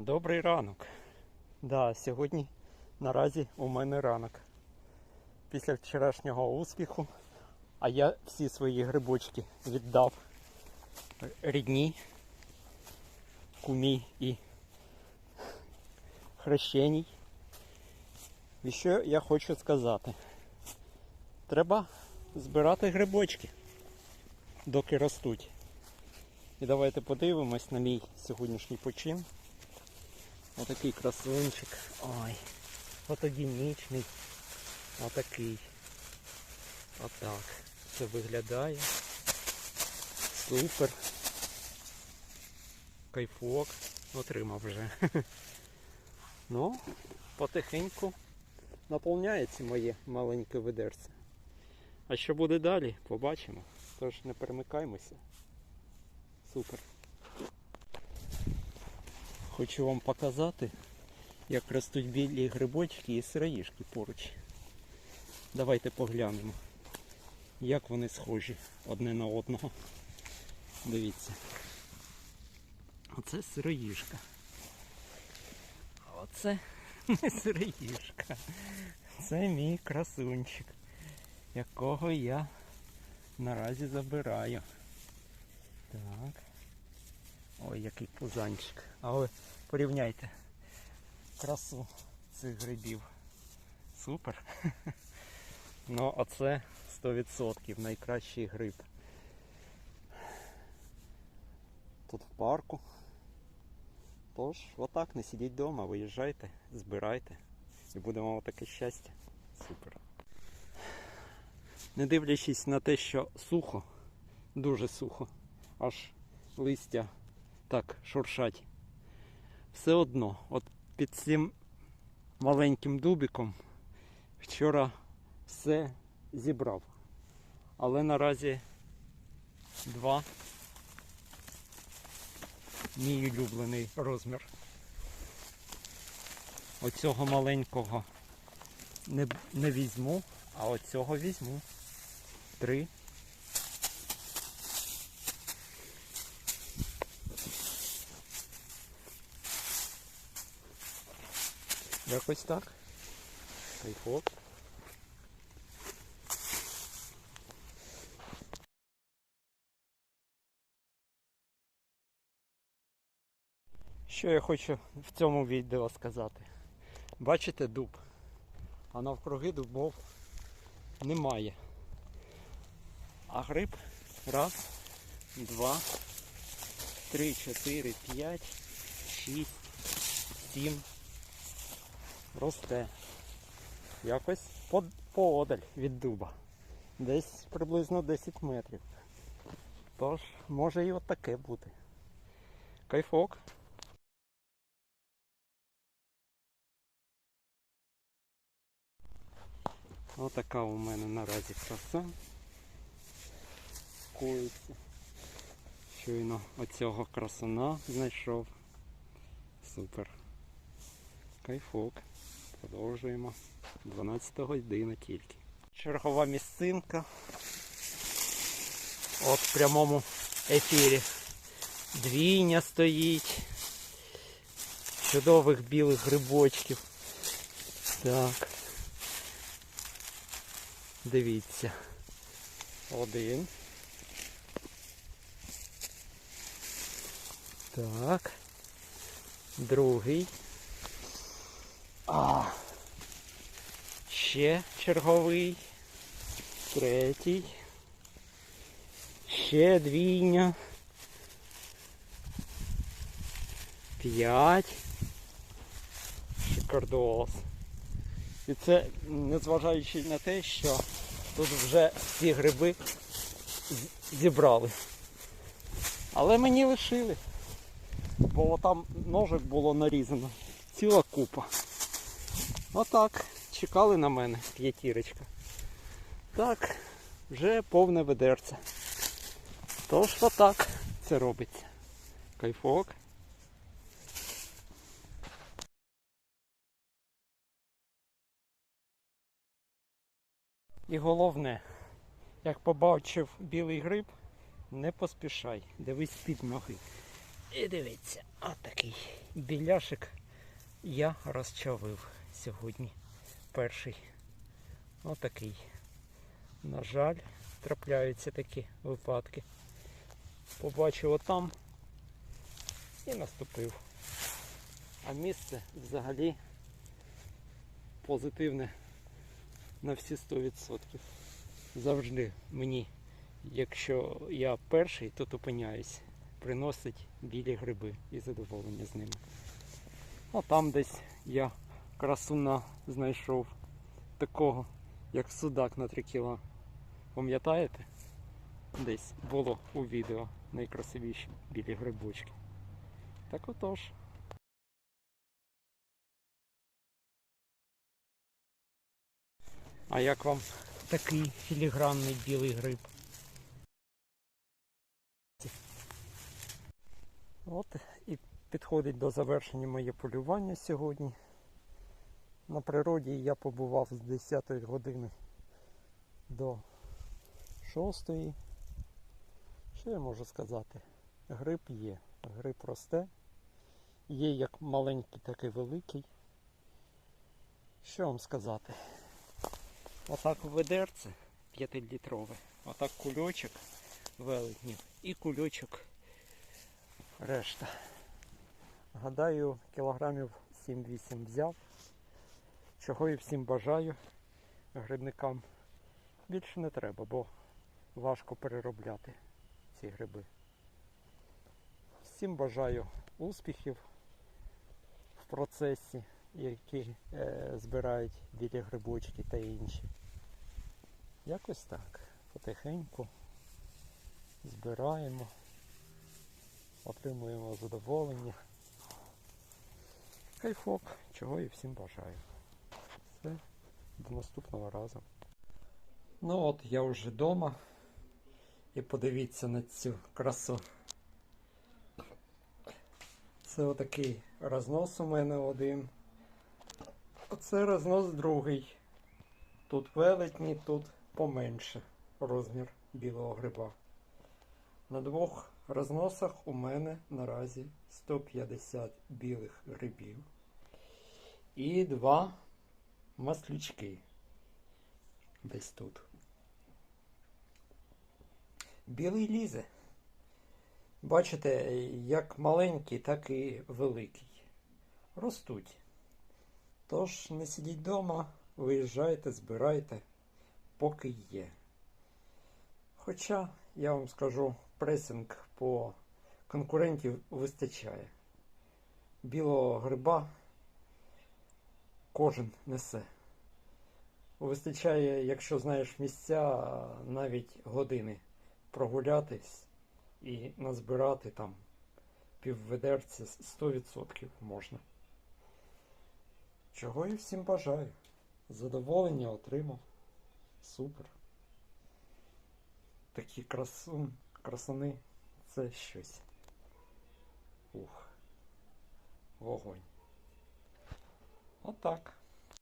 Добрий ранок. Да, сьогодні наразі у мене ранок. Після вчорашнього успіху, а я всі свої грибочки віддав рідні, кумі і хрещеній. І що я хочу сказати? Треба збирати грибочки, доки ростуть. І давайте подивимось на мій сьогоднішній почин. Отакий красунчик. Ой. Фотогенічний. Отакий. Отак. Це виглядає. Супер. Кайфок. Отримав вже. Ну, потихеньку наповняється моє маленьке ведерце. А що буде далі, побачимо. Тож не перемикаймося. Супер. Хочу вам показати, як ростуть білі грибочки і сироїшки поруч. Давайте поглянемо, як вони схожі одне на одного. Дивіться. Оце сироїшка. А оце не сироїшка. Це мій красунчик, якого я наразі забираю. Так. Ой, який пузанчик. Але порівняйте красу цих грибів. Супер. Ну, оце 100% найкращий гриб. Тут в парку. Тож, отак, не сидіть вдома, виїжджайте, збирайте. І буде вам таке щастя. Супер. Не дивлячись на те, що сухо, дуже сухо, аж листя так шуршать. Все одно, от під цим маленьким дубиком вчора все зібрав. Але наразі два мій улюблений розмір. Оцього маленького не, не візьму, а оцього візьму. Три. Якось так. Кайфок. Що я хочу в цьому відео сказати? Бачите дуб, а навкруги дубов немає. А гриб раз, два, три, чотири, п'ять, шість, сім. Росте. Якось поодаль від дуба. Десь приблизно 10 метрів. Тож, може і от таке бути. Кайфок. Отака у мене наразі краса. Коїться. Щойно оцього красуна знайшов. Супер. Кайфок. Продовжуємо. 12 година тільки. Чергова місцинка. От в прямому ефірі. Двійня стоїть. Чудових білих грибочків. Так. Дивіться. Один. Так. Другий. А. Ще черговий. Третій. Ще двійня. П'ять. Шикардос. І це незважаючи на те, що тут вже ці гриби зібрали. Але мені лишили. Бо там ножик було нарізано. Ціла купа. Отак. Чекали на мене п'ятірочка. Так, вже повне ведерце. Тож отак це робиться. Кайфок. І головне, як побачив білий гриб, не поспішай. Дивись під ноги. І дивіться. А такий біляшик я розчавив сьогодні. Перший. Отакий. На жаль, трапляються такі випадки. Побачив отам і наступив. А місце взагалі позитивне на всі 100%. Завжди мені, якщо я перший, то опиняюсь, приносить білі гриби і задоволення з ними. А там десь я красуна знайшов такого, як судак на 3 кіла. Пам'ятаєте? Десь було у відео найкрасивіші білі грибочки. Так отож. А як вам такий філігранний білий гриб? От і підходить до завершення моє полювання сьогодні. На природі я побував з 10 години до 6. Що я можу сказати? Гриб є. Гриб росте. Є як маленький, так і великий. Що вам сказати? Отак ведерце 5-літрове, отак кульочок велетнів і кульочок решта. Гадаю, кілограмів 7-8 взяв. Чого і всім бажаю грибникам. Більше не треба, бо важко переробляти ці гриби. Всім бажаю успіхів в процесі, які е, збирають білі грибочки та інші. Якось так. Потихеньку збираємо, отримуємо задоволення. Кайфок, чого і всім бажаю. Все, до наступного разу. Ну от я вже вдома. І подивіться на цю красу. Це отакий рознос у мене один. Оце рознос другий. Тут велетні, тут поменше розмір білого гриба. На двох розносах у мене наразі 150 білих грибів і два маслючки. Десь тут. Білий лізе. Бачите, як маленький, так і великий. Ростуть. Тож не сидіть вдома, виїжджайте, збирайте, поки є. Хоча, я вам скажу, пресинг по конкурентів вистачає. Білого гриба кожен несе. Вистачає, якщо знаєш місця, навіть години прогулятись і назбирати там півведерці 100% можна. Чого і всім бажаю. Задоволення отримав. Супер. Такі красун, красуни це щось. Ух. Вогонь. Отак.